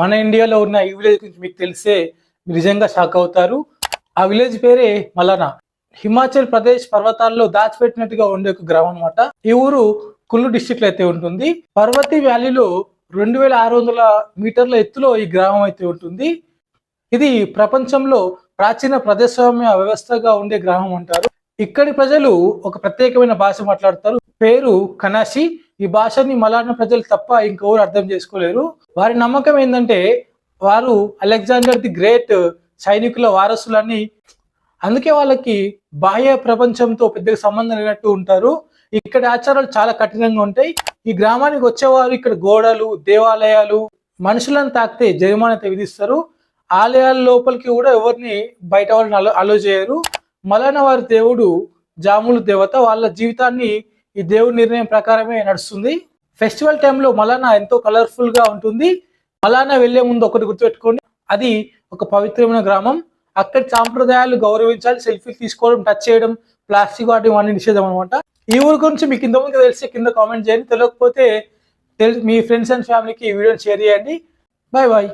మన ఇండియాలో ఉన్న ఈ విలేజ్ గురించి మీకు తెలిసే మీరు నిజంగా షాక్ అవుతారు. ఆ విలేజ్ పేరే మలానా హిమాచల్ ప్రదేశ్ పర్వతాల్లో దాచిపెట్టినట్టుగా ఉండే ఒక గ్రామం అన్నమాట. ఈ ఊరు కుల్లు డిస్టిక్లో అయితే ఉంటుంది. పర్వతి వ్యాలీలో రెండు వేల ఆరు వందల మీటర్ల ఎత్తులో ఈ గ్రామం అయితే ఉంటుంది. ఇది ప్రపంచంలో ప్రాచీన ప్రజాస్వామ్య వ్యవస్థగా ఉండే గ్రామం అంటారు. ఇక్కడి ప్రజలు ఒక ప్రత్యేకమైన భాష మాట్లాడతారు. పేరు కనాషి. ఈ భాషని మలానా ప్రజలు తప్ప ఇంకెవరు అర్థం చేసుకోలేరు. వారి నమ్మకం ఏంటంటే వారు అలెగ్జాండర్ ది గ్రేట్ సైనికుల వారసులని అందుకే వాళ్ళకి బాహ్య ప్రపంచంతో పెద్దగా సంబంధం లేనట్టు ఉంటారు. ఇక్కడ ఆచారాలు చాలా కఠినంగా ఉంటాయి. ఈ గ్రామానికి వచ్చేవారు ఇక్కడ గోడలు దేవాలయాలు మనుషులను తాకితే జరిమానా విధిస్తారు. ఆలయాల లోపలికి కూడా ఎవరిని బయట వాళ్ళని అలో అలో చేయరు. మలానా వారి దేవుడు జాములు దేవత వాళ్ళ జీవితాన్ని ఈ దేవుడి నిర్ణయం ప్రకారమే నడుస్తుంది. ఫెస్టివల్ టైంలో మలానా ఎంతో కలర్ఫుల్గా ఉంటుంది. మలానా వెళ్ళే ముందు ఒకటి గుర్తుపెట్టుకోండి. అది ఒక పవిత్రమైన గ్రామం. అక్కడి సాంప్రదాయాలు గౌరవించాలి సెల్ఫీలు తీసుకోవడం టచ్ చేయడం ప్లాస్టిక్ వాటి ఇవన్నీ నిషేధం అనమాట ఈ ఊరు గురించి మీకు ఇంతమంది తెలిసి కింద కామెంట్ చేయండి. తెలియకపోతే మీ ఫ్రెండ్స్ అండ్ ఫ్యామిలీకి ఈ వీడియోని షేర్ చేయండి. Bye bye